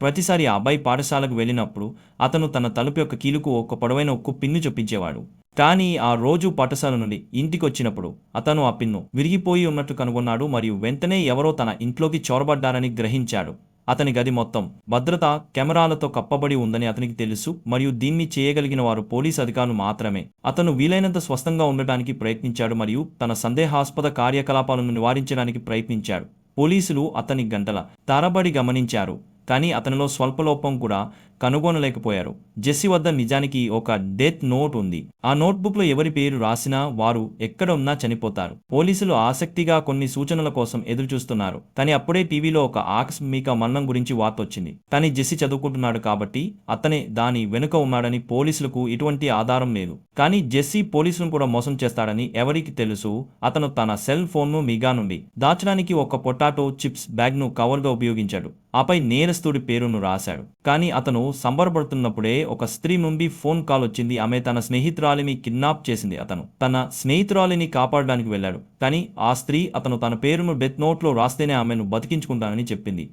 ప్రతిసారి ఆ అబ్బాయి పాఠశాలకు వెళ్ళినప్పుడు అతను తన తలుపు యొక్క కీలుకు ఒక పొడవైన ఉక్కు పిన్ను చొప్పించేవాడు. కానీ ఆ రోజు పాఠశాల నుండి ఇంటికి వచ్చినప్పుడు అతను ఆ పిన్ను విరిగిపోయి ఉన్నట్టు కనుగొన్నాడు మరియు వెంటనే ఎవరో తన ఇంట్లోకి చొరబడ్డారని గ్రహించాడు. అతని గది మొత్తం భద్రత కెమెరాలతో కప్పబడి ఉందని అతనికి తెలుసు మరియు దీన్ని చేయగలిగిన వారు పోలీస్ అధికారులు మాత్రమే. అతను వీలైనంత స్వస్థంగా ఉండటానికి ప్రయత్నించాడు మరియు తన సందేహాస్పద కార్యకలాపాలను నివారించడానికి ప్రయత్నించాడు. పోలీసులు అతని గంటల తరబడి గమనించారు. కానీ అతనిలో స్వల్పలోపం కూడా కనుగొనలేకపోయారు. జెస్సీ వద్ద నిజానికి ఒక డెత్ నోట్ ఉంది. ఆ నోట్బుక్లో ఎవరి పేరు రాసినా వారు ఎక్కడ ఉన్నా చనిపోతారు. పోలీసులు ఆసక్తిగా కొన్ని సూచనల కోసం ఎదురు చూస్తున్నారు కానీ అప్పుడే టీవీలో ఒక ఆకస్మిక మరణం గురించి వార్త వచ్చింది. కానీ జెస్సీ చదువుకుంటున్నాడు కాబట్టి అతనే దాని వెనుక ఉన్నాడని పోలీసులకు ఎటువంటి ఆధారం లేదు. కానీ జెస్సీ పోలీసులను కూడా మోసం చేస్తాడని ఎవరికి తెలుసు? అతను తన సెల్ ఫోన్ను మిగా నుండి దాచడానికి ఒక పొటాటో చిప్స్ బ్యాగ్ను కవర్గా ఉపయోగించాడు. ఆపై నేరస్తుడి పేరును రాశాడు. కానీ అతను సంబరపడుతున్నప్పుడే ఒక స్త్రీ నుండి ఫోన్ కాల్ వచ్చింది. ఆమె తన స్నేహితురాలిని కిడ్నాప్ చేసింది అతను. తన స్నేహితురాలిని కాపాడడానికి వెళ్ళాడు. కానీ ఆ స్త్రీ అతను తన పేరును డెత్ నోట్లో రాస్తేనే ఆమెను బతికించుకుంటానని చెప్పింది.